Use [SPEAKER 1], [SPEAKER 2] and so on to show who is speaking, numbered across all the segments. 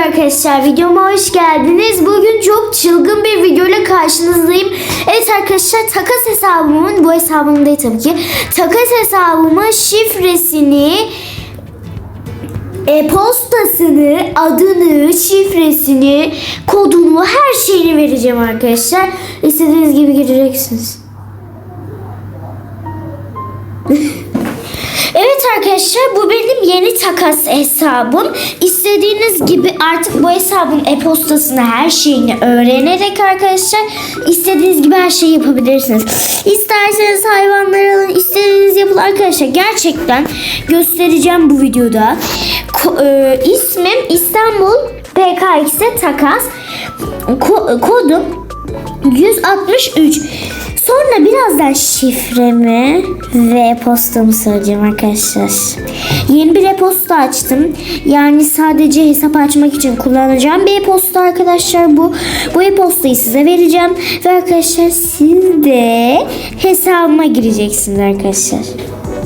[SPEAKER 1] arkadaşlar videoma hoş geldiniz. Bugün çok çılgın bir videoyla karşınızdayım. Evet arkadaşlar takas hesabımın bu hesabım tabii ki. Takas hesabımın şifresini e-postasını, adını, şifresini, kodunu, her şeyini vereceğim arkadaşlar. İstediğiniz gibi gireceksiniz. Arkadaşlar bu benim yeni takas hesabım. İstediğiniz gibi artık bu hesabın e-postasını her şeyini öğrenerek arkadaşlar istediğiniz gibi her şeyi yapabilirsiniz. İsterseniz hayvanları alın, istediğiniz yapın arkadaşlar. Gerçekten göstereceğim bu videoda. Ko- e, ismim İstanbul PKX'e takas. Ko- kodum 163. Sonra birazdan şifremi ve postamı söyleyeceğim arkadaşlar. Yeni bir e-posta açtım. Yani sadece hesap açmak için kullanacağım bir e-posta arkadaşlar bu. Bu e-postayı size vereceğim. Ve arkadaşlar siz de hesabıma gireceksiniz arkadaşlar.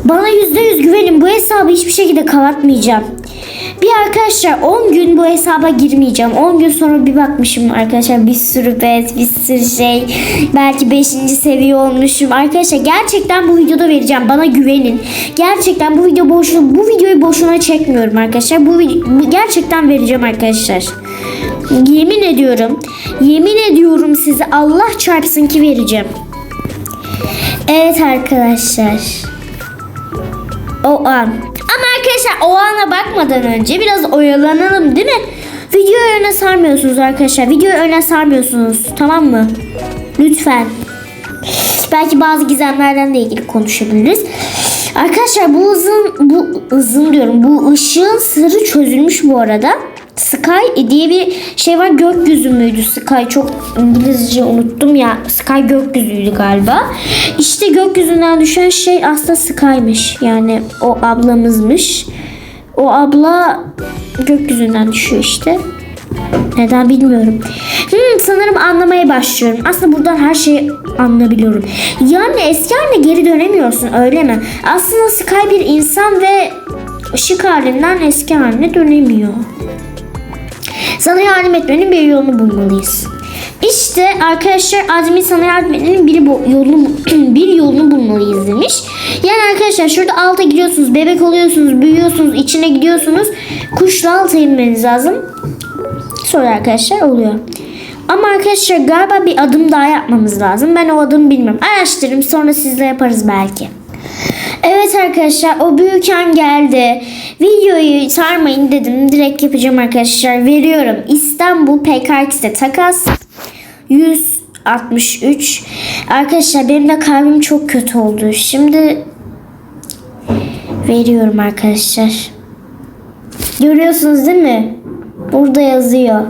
[SPEAKER 1] Bana %100 güvenin bu hesabı hiçbir şekilde kapatmayacağım. Bir arkadaşlar 10 gün bu hesaba girmeyeceğim. 10 gün sonra bir bakmışım arkadaşlar bir sürü pet, bir sürü şey. Belki 5. seviye olmuşum. Arkadaşlar gerçekten bu videoda vereceğim. Bana güvenin. Gerçekten bu video boşuna bu videoyu boşuna çekmiyorum arkadaşlar. Bu, bu gerçekten vereceğim arkadaşlar. Yemin ediyorum. Yemin ediyorum size Allah çarpsın ki vereceğim. Evet arkadaşlar. O an. Arkadaşlar o ana bakmadan önce biraz oyalanalım değil mi? Videoyu öne sarmıyorsunuz arkadaşlar. Videoyu öne sarmıyorsunuz. Tamam mı? Lütfen. Belki bazı gizemlerden de ilgili konuşabiliriz. Arkadaşlar bu hızın bu hızın diyorum. Bu ışığın sırrı çözülmüş bu arada. Sky diye bir şey var. Gökyüzü müydü Sky? Çok İngilizce unuttum ya. Sky gökyüzüydü galiba. İşte gökyüzünden düşen şey aslında Sky'mış. Yani o ablamızmış. O abla gökyüzünden düşüyor işte. Neden bilmiyorum. Hmm, sanırım anlamaya başlıyorum. Aslında buradan her şeyi anlayabiliyorum. Yani eski haline geri dönemiyorsun öyle mi? Aslında Sky bir insan ve ışık halinden eski haline dönemiyor. Sana yardım etmenin bir yolunu bulmalıyız. İşte arkadaşlar admin sana yardım etmenin bir yolunu bir yolunu bulmalıyız demiş. Yani arkadaşlar şurada alta gidiyorsunuz, bebek oluyorsunuz, büyüyorsunuz, içine gidiyorsunuz. Kuşla alta inmeniz lazım. Sonra arkadaşlar oluyor. Ama arkadaşlar galiba bir adım daha yapmamız lazım. Ben o adımı bilmiyorum. Araştırırım sonra sizle yaparız belki. Evet arkadaşlar o büyüken geldi. Videoyu sarmayın dedim. Direkt yapacağım arkadaşlar. Veriyorum. İstanbul PKX'de takas. 163. Arkadaşlar benim de kalbim çok kötü oldu. Şimdi veriyorum arkadaşlar. Görüyorsunuz değil mi? Burada yazıyor.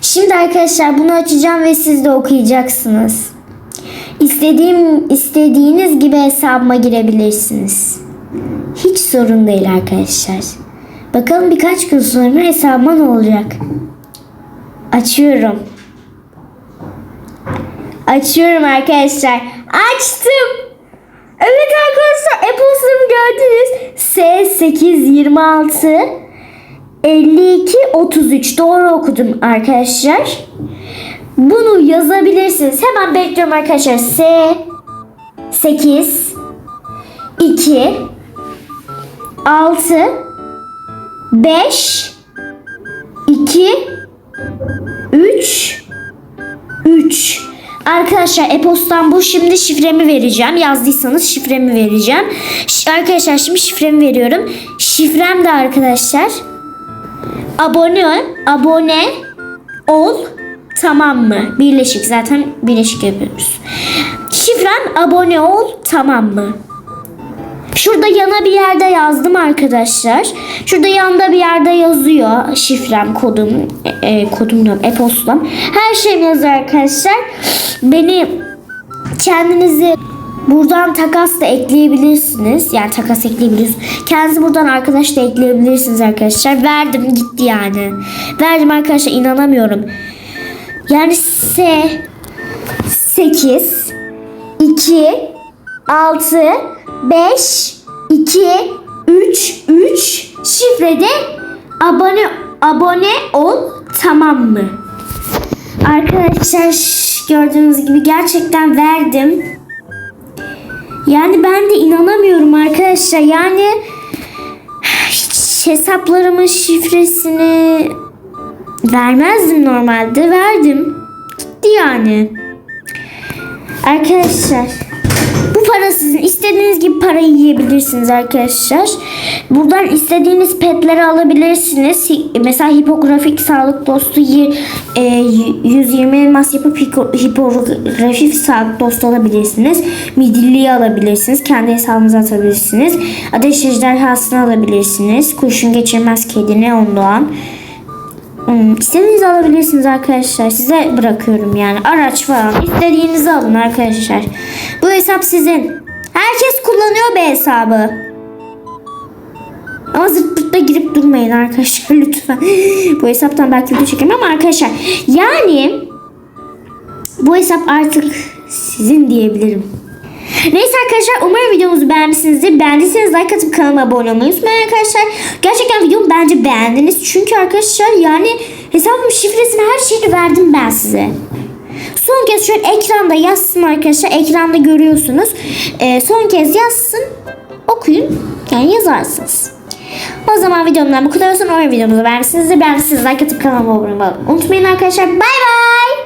[SPEAKER 1] Şimdi arkadaşlar bunu açacağım ve siz de okuyacaksınız. İstediğim istediğiniz gibi hesabıma girebilirsiniz. Hiç sorun değil arkadaşlar. Bakalım birkaç gün sonra hesabıma ne olacak? Açıyorum. Açıyorum arkadaşlar. Açtım. Evet arkadaşlar e-postamı gördünüz. S826 52 33 doğru okudum arkadaşlar. Bunu yazabilirsiniz. Hemen bekliyorum arkadaşlar. S 8 2 6 5 2 3 3 Arkadaşlar e-postam bu. Şimdi şifremi vereceğim. Yazdıysanız şifremi vereceğim. Ş- arkadaşlar şimdi şifremi veriyorum. Şifrem de arkadaşlar abone abone ol tamam mı? Birleşik zaten birleşik yapıyoruz. Şifrem abone ol tamam mı? Şurada yana bir yerde yazdım arkadaşlar. Şurada yanda bir yerde yazıyor şifrem, kodum, e, e, kodum diyorum, e-postam. Her şeyim yazıyor arkadaşlar. Beni kendinizi buradan takas da ekleyebilirsiniz. Yani takas ekleyebilirsiniz. Kendinizi buradan arkadaş da ekleyebilirsiniz arkadaşlar. Verdim gitti yani. Verdim arkadaşlar inanamıyorum. Yani S 8 2 6 5 2 3 3 şifrede abone abone ol tamam mı? Arkadaşlar gördüğünüz gibi gerçekten verdim. Yani ben de inanamıyorum arkadaşlar. Yani hesaplarımın şifresini vermezdim normalde. Verdim. Gitti yani. Arkadaşlar bu para sizin. İstediğiniz gibi parayı yiyebilirsiniz arkadaşlar. Buradan istediğiniz petleri alabilirsiniz. Mesela hipografik sağlık dostu yi- e, y- 120 elmas yapıp hipografik sağlık dostu alabilirsiniz. Midilliyi alabilirsiniz. Kendi hesabınıza atabilirsiniz. Ateş ejderhasını alabilirsiniz. Kurşun geçirmez kedini ondoğan. Hmm, alabilirsiniz arkadaşlar. Size bırakıyorum yani. Araç falan. İstediğinizi alın arkadaşlar. Bu hesap sizin. Herkes kullanıyor be hesabı. Ama zırt pırtla girip durmayın arkadaşlar lütfen. bu hesaptan belki video çekerim ama arkadaşlar. Yani bu hesap artık sizin diyebilirim. Neyse arkadaşlar umarım videomuzu beğenmişsinizdir. Beğendiyseniz like atıp kanalıma abone olmayı unutmayın arkadaşlar. Gerçekten videomu bence beğendiniz. Çünkü arkadaşlar yani hesabımın şifresini her şeyini verdim ben size. Son kez şöyle ekranda yazsın arkadaşlar. Ekranda görüyorsunuz. Ee, son kez yazsın. Okuyun. Yani yazarsınız. O zaman videomdan bu kadar olsun. Umarım videomuzu beğenmişsinizdir. Beğendiyseniz like atıp kanalıma abone olmayı unutmayın arkadaşlar. Bay bay.